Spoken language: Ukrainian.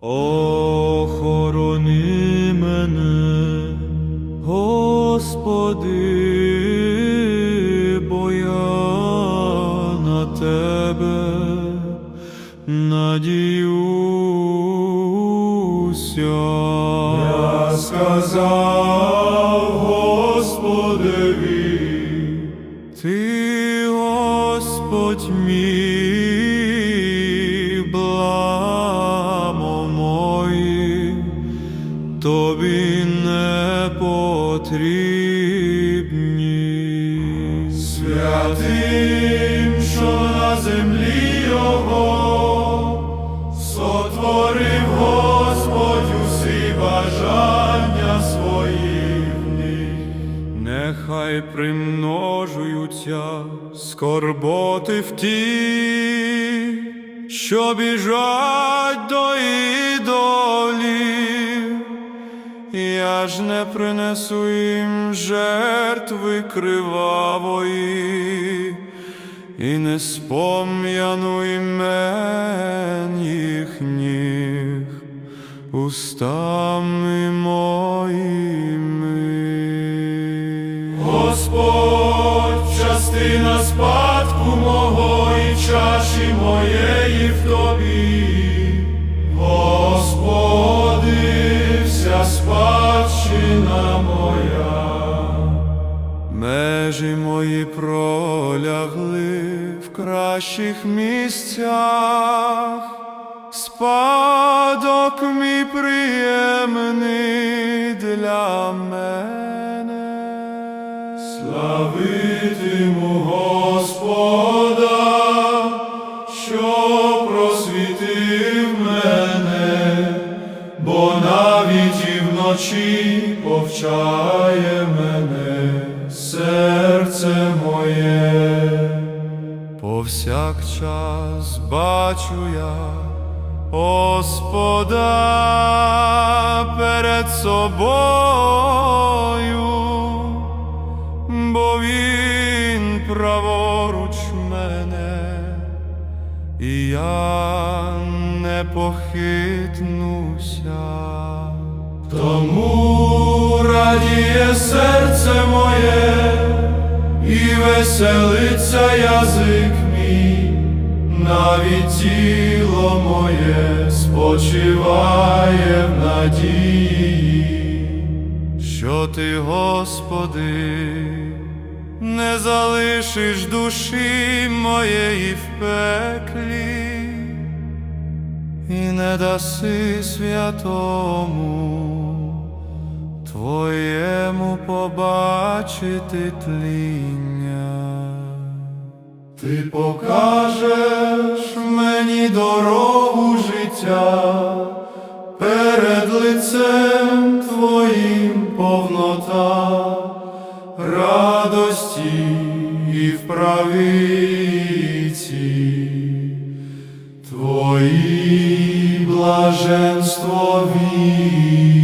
Охорони мене, Господи, бо я на тебе надіюся. Я сказав потрібні. святим, що на землі його, сотворив Господь усі бажання своїх них. Нехай примножуються скорботи в ті, що біжать до ідолів. Я ж не принесу їм жертви кривавої, і не спом'яну імен їхніх устами моїми. Господь, частина спадку мого і чаші моєї в тобі. Межі мої пролягли в кращих місцях, спадок мій приємний для мене. Славитиму Господа, що просвітив мене, бо навіть і вночі повчає мене Повсякчас бачу я Господа перед собою, бо Він праворуч мене, і я не похитнуся. Тому радіє серце моє, і веселиться язик мій, навіть тіло моє спочиває в надії. що ти, Господи, не залишиш душі моєї в пеклі і не даси святому Твоєму побачити тління. Ти покажеш мені дорогу життя, перед лицем Твоїм повнота, радості і в правиці, Твої блаженство вічне.